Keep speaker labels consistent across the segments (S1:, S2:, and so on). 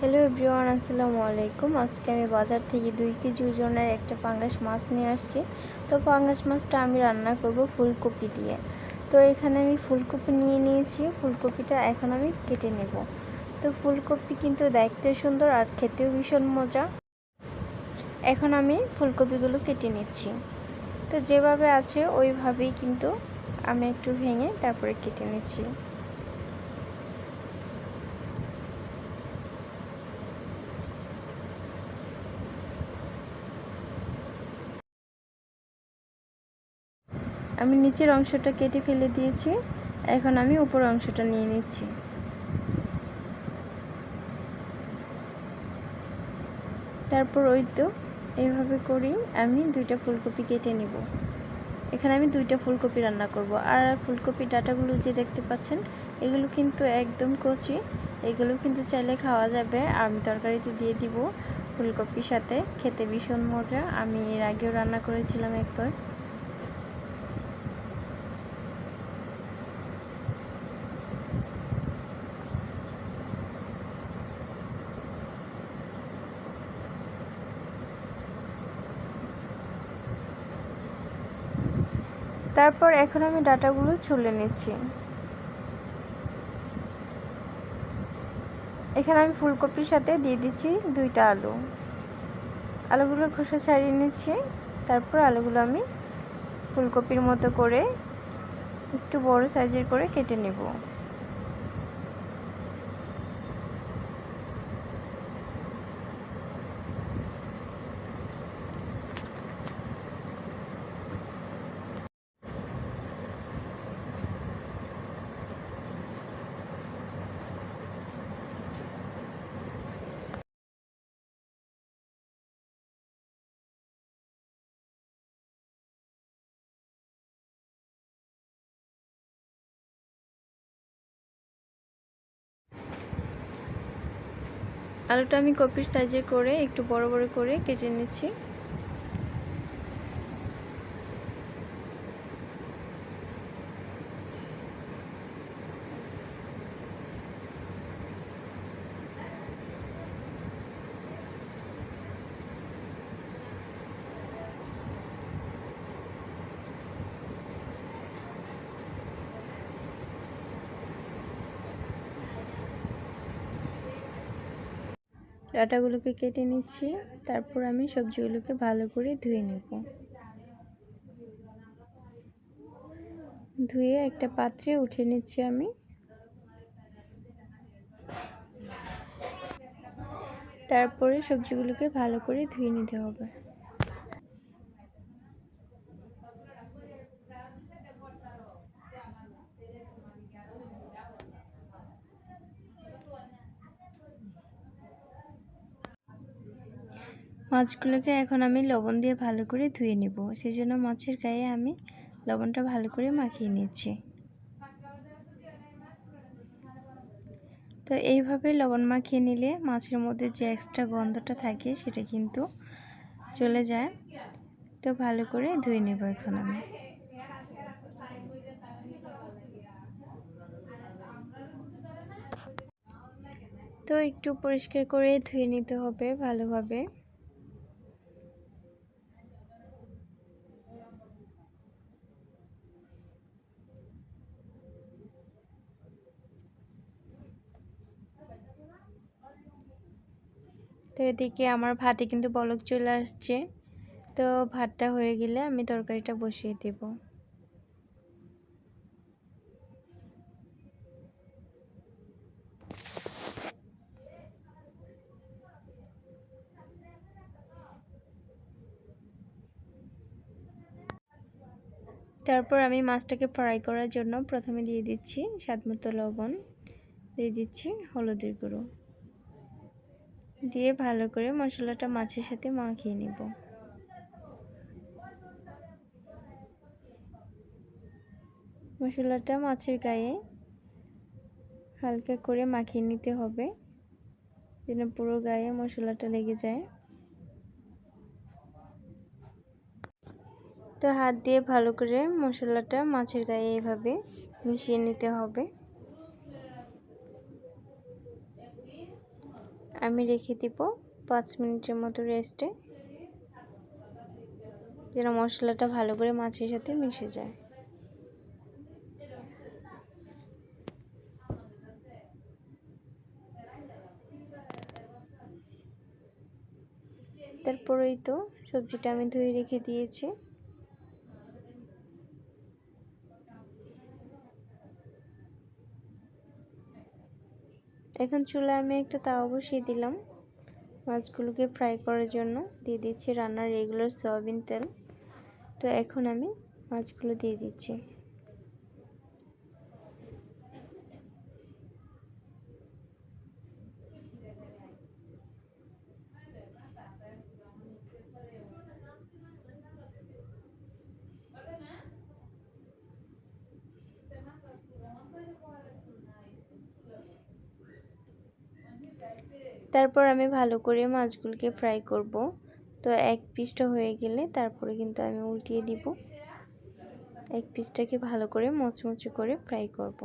S1: Hello everyone আসসালামু আলাইকুম আজকে আমি বাজার থেকে দুই কেজি ওজনের একটা পাঙ্গাস মাছ নিয়ে আসছি। তো পাঙ্গাস মাছটা আমি রান্না করব ফুলকপি দিয়ে। তো এখানে আমি ফুলকপি নিয়ে নিয়েছি। ফুলকপিটা এখন আমি কেটে নেব। তো ফুলকপি কিন্তু দেখতে সুন্দর আর খেতেও ভীষণ মজা। এখন আমি ফুলকপিগুলো কেটে নিচ্ছি। তো যেভাবে আছে, ওইভাবেই কিন্তু আমি একটু ভেঙে তারপরে কেটে নিচ্ছি। আমি নিচের অংশটা কেটে ফেলে দিয়েছি। এখন আমি উপর অংশটা নিয়ে নিচ্ছি। তারপর ওই তো, এইভাবে করেই আমি দুইটা ফুলকপি কেটে নিব। এখানে আমি দুইটা ফুলকপি রান্না করব। আর ফুলকপির ডাটাগুলো যে দেখতে পাচ্ছেন, এগুলো কিন্তু একদম কচি। এগুলো কিন্তু চাইলে খাওয়া যাবে। আমি তরকারিতে দিয়ে দিব ফুলকপির সাথে। খেতে ভীষণ মজা। আমি এর আগেও রান্না করেছিলাম একবার। তারপর এখন আমি ডাটাগুলো ছুলে নিচ্ছি। এখানে আমি ফুলকপির সাথে দিয়ে দিচ্ছি দুইটা আলু। আলুগুলো খোসা ছাড়িয়ে নিচ্ছি, তারপর আলুগুলো আমি ফুলকপির মতো করে একটু বড় সাইজের করে কেটে নেব। আলুটা আমি কপির সাইজে করে একটু বড় বড় করে কেটে নিচ্ছি। ডাটাগুলোকে কেটে নিচ্ছি। তারপর আমি সবজিগুলোকে ভালো করে ধুয়ে নেব। ধুয়ে একটা পাত্রে উঠে নিচ্ছি আমি। তারপরে সবজিগুলোকে ভালো করে ধুয়ে নিতে হবে। মাছগুলোকে এখন আমি লবণ দিয়ে ভালো করে ধুয়ে নেব। সেই জন্য মাছের গায়ে আমি লবণটা ভালো করে মাখিয়ে নিচ্ছি। তো এইভাবে লবণ মাখিয়ে নিলে মাছের মধ্যে যে এক্সট্রা গন্ধটা থাকে সেটা কিন্তু চলে যায়। তো ভালো করে ধুয়ে নেব এখন আমি। তো একটু পরিষ্কার করে ধুয়ে নিতে হবে ভালোভাবে। তো এদিকে আমার ভাতে কিন্তু বলক চলে আসছে। তো ভাতটা হয়ে গেলে আমি তরকারিটা বসিয়ে দেব। তারপর আমি মাছটাকে ফ্রাই করার জন্য প্রথমে দিয়ে দিচ্ছি স্বাদমতো লবণ। দিয়ে দিচ্ছি হলুদের গুঁড়ো। দিয়ে ভালো করে মশলাটা মাছের সাথে মাখিয়ে নেব। মশলাটা মাছের গায়ে হালকা করে মাখিয়ে নিতে হবে, যেন পুরো গায়ে মশলাটা লেগে যায়। তো হাত দিয়ে ভালো করে মশলাটা মাছের গায়ে এভাবে মিশিয়ে নিতে হবে। আমি রেখে দিব পাঁচ মিনিটের মতো রেস্টে, যেন মশলাটা ভালো করে মাছের সাথে মিশে যায়। তারপরেই তো সবজিটা আমি ধুয়ে রেখে দিয়েছি। এখন চুলায় আমি একটা তাওয়া বসিয়ে দিলাম। মাছগুলোকে ফ্রাই করার জন্য। দিয়ে দিচ্ছি রান্নার রেগুলার সয়াবিন তেল। তো এখন আমি মাছগুলো দিয়ে দিচ্ছি। তারপর আমি ভালো করে মাছগুলোকে ফ্রাই করব। তো এক পিসটা হয়ে গেলে তারপরে কিন্তু আমি উল্টিয়ে দিব। এক পিসটাকে ভালো করে মচমচে করে ফ্রাই করব।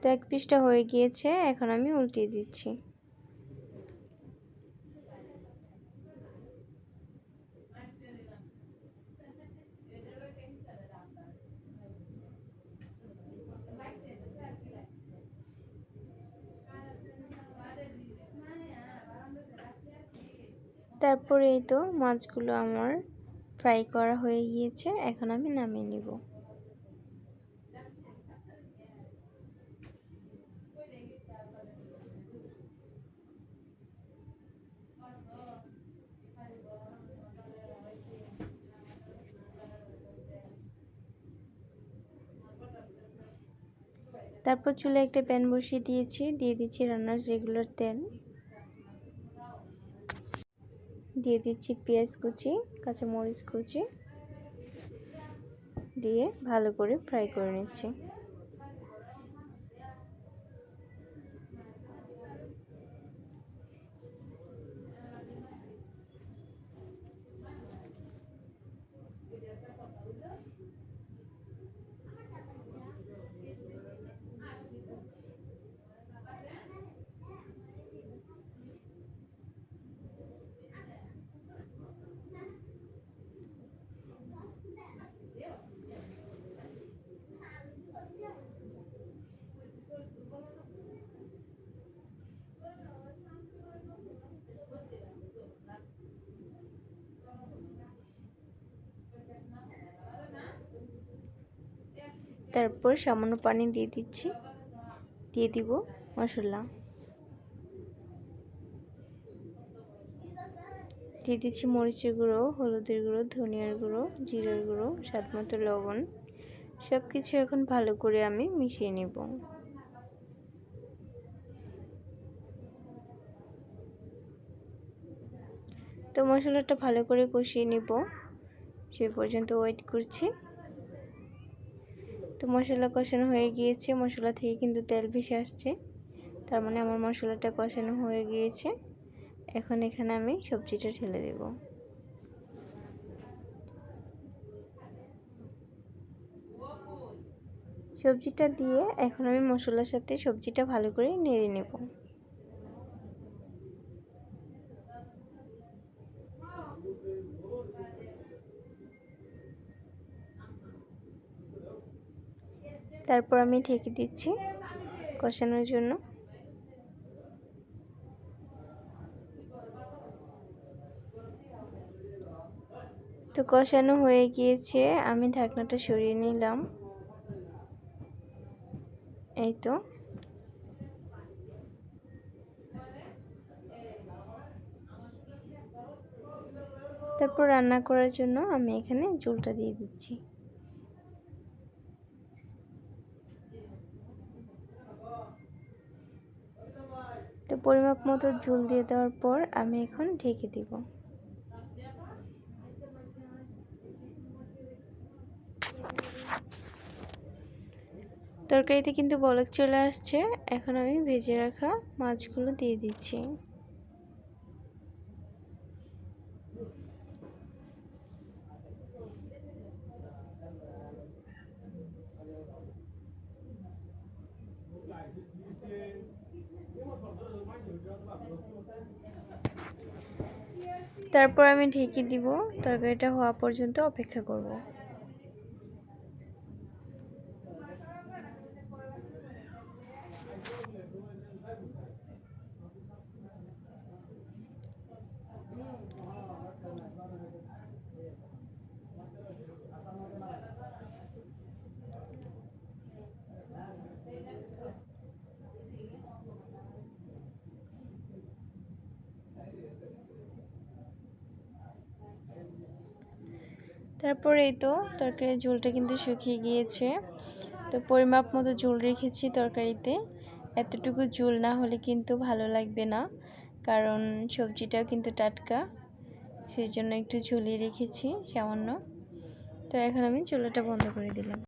S1: তো এক পিসটা হয়ে গিয়েছে, এখন আমি উল্টিয়ে দিচ্ছি। তারপরে এই তো মাছগুলো আমার ফ্রাই করা হয়ে গিয়েছে, এখন আমি নামিয়ে নিব। তারপর চুলে একটা প্যান বসিয়ে দিয়েছি, দিয়ে দিচ্ছি রান্নার রেগুলার তেল। দিয়ে দিচ্ছি পেঁয়াজ কুচি কাঁচামরিচ কুচি দিয়ে ভালো করে ফ্রাই করে নিচ্ছি। তারপর সামান্য পানি দিয়ে দিচ্ছি। দিয়ে দিব, মশলা। দিয়ে দিচ্ছি মরিচের গুঁড়ো, হলুদের গুঁড়ো, ধনিয়ার গুঁড়ো, জিরার গুঁড়ো, স্বাদ মতো লবণ। সব কিছু এখন ভালো করে আমি মিশিয়ে নেব। তো মশলাটা ভালো করে কষিয়ে নেব। সে পর্যন্ত ওয়েট করছি। তো মশলা কষানো হয়ে গিয়েছে। মশলা থেকে কিন্তু তেল ভেসে আসছে। তার মানে আমার মশলাটা কষানো হয়ে গিয়েছে। এখন এখানে আমি সবজিটা ঢেলে দেব। সবজিটা দিয়ে এখন আমি মশলার সাথে সবজিটা ভালো করে নেড়ে নেব। তারপর আমি ঢেকে দিচ্ছি কষানোর জন্য। তো কষানো হয়ে গিয়েছে, আমি ঢাকনাটা সরিয়ে নিলাম। এই তো। তারপর রান্না করার জন্য আমি এখানে জলটা দিয়ে দিচ্ছি। পরিমাপ মতো জল দিয়ে দেওয়ার পর আমি এখন ঢেকে দিব। তরকারিতে কিন্তু বলক চলে আসছে। এখন আমি ভেজে রাখা মাছগুলো দিয়ে দিচ্ছি। তারপর আমি ঢেকে দিব। তরকারিটা হওয়া পর্যন্ত অপেক্ষা করব। তারপরে এই তো তরকারির ঝোলটা কিন্তু শুকিয়ে গিয়েছে। তো পরিমাপ মতো ঝোল রেখেছি তরকারিতে। এতটুকু ঝোল না হলে কিন্তু ভালো লাগবে না, কারণ সবজিটাও কিন্তু টাটকা। সেই জন্য একটু ঝুলিয়ে রেখেছি সামান্য। তো এখন আমি চুলাটা বন্ধ করে দিলাম।